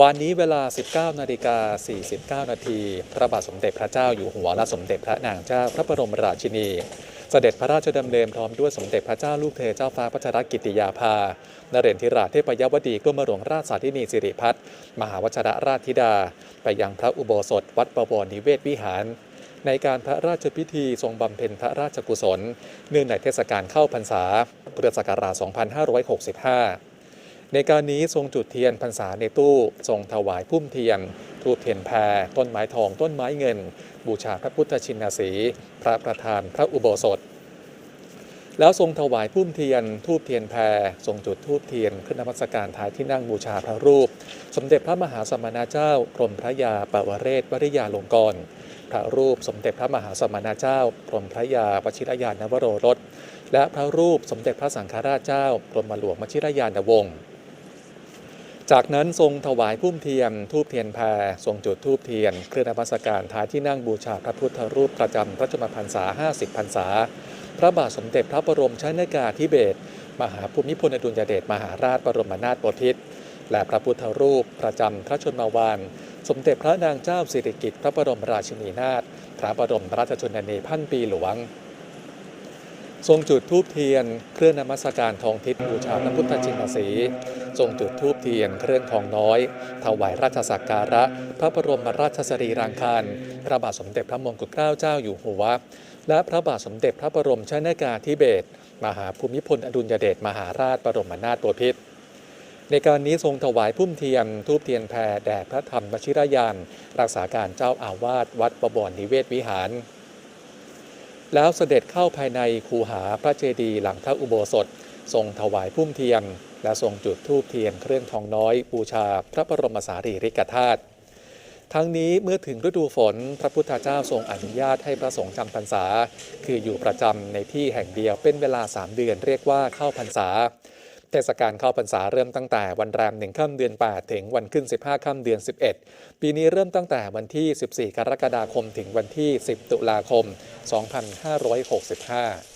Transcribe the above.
วันนี้เวลา 19 นาฬิกา 49 นาที พระบาทสมเด็จพระเจ้าอยู่หัวและสมเด็จพระนางเจ้าพระบรมราชินี เสด็จพระราชดำเนินพร้อมด้วยสมเด็จพระเจ้าลูกเธอเจ้าฟ้าพัชรกิติยาภา นเรนทิราชเทพยวดีกรมหลวงราชสาธินีสิริพัฒน์มหาวชรราชธิดา ไปยังพระอุโบสถ วัดประวรนิเวศวิหาร ในการพระราชพิธีทรงบำเพ็ญพระราชกุศล เนื่องในเทศกาลเข้าพรรษาพุทธศักราช 2565 ในการนี้ทรงจุดเทียนพรรษาในตู้ทรงถวายพุ่มเทียนทูบเทียนแพรต้นไม้ทองต้นไม้เงิน บูชาพระพุทธชินสี พระประธานพระอุโบสถ แล้วทรงถวายพุ่มเทียน ทูบเทียนแพรทรงจุดทูบเทียนขึ้นนมัสการท้ายที่นั่งบูชาพระรูป สมเด็จพระมหาสมณเจ้ากรมพระยาปวเรศวริยาลงกรพระรูปสมเด็จพระมหาสมณเจ้ากรมพระยาวชิรยานวโรรสและพระรูปสมเด็จพระสังฆราชเจ้ากรมหลวงวชิรยานวงศ์ จากนั้นทรงถวายพุ่มเทียนทูบเทียนแพรทรงจุดทูบเทียน เครื่องนมัสการท้ายที่นั่งบูชาพระพุทธรูปประจำพระชนมพรรษา 50 พรรษา พระบาทสมเด็จพระบรมชนกาธิเบศรมหาภูมิพลอดุลยเดชมหาราชบรมนาถบพิตรและพระพุทธรูปประจำพระชนมวานสมเด็จพระนางเจ้าสิริกิติ์พระบรมราชินีนาถพระบรมราชชนนีพันปีหลวง ทรงจุดธูปเทียน เครื่องนมัสการทองทิพย์บูชาพระพุทธชินสีทรงจุดธูปเทียน เครื่องทองน้อย ถวายราชสักการะ พระบรมราชสรีรางคารพระบาทสมเด็จพระมงกุฎเกล้าเจ้าอยู่หัว และพระบาทสมเด็จพระบรมชนกาธิเบศรมหาภูมิพลอดุลยเดชมหาราชบรมนาถบพิตรในการนี้ทรงถวายพุ่มเทียนทูบเทียนแพรแด่พระธรรมวชิรยาน รักษาการเจ้าอาวาสวัดประบรนิเวศวิหาร แล้วเสด็จเข้าภายในคูหาพระเจดีย์หลังพระอุโบสถ ทรงถวายพุ่มเทียน และทรงจุดธูปเทียนเครื่องทองน้อย บูชาพระบรมสารีริกธาตุทั้งนี้เมื่อถึงฤดูฝนพระพุทธเจ้าทรงอนุญาตให้พระสงฆ์จำพรรษา คืออยู่ประจำในที่แห่งเดียวเป็นเวลาสามเดือนเรียกว่าเข้าพรรษา เทศกาลเข้าพรรษาเริ่มตั้งแต่วันแรมหนึ่งค่ำเดือน 8 ถึงวันขึ้น 15ค่ำเดือน 11 ปีนี้เริ่มตั้งแต่วันที่ 14 กรกฎาคมถึงวันที่ 10 ตุลาคม 2565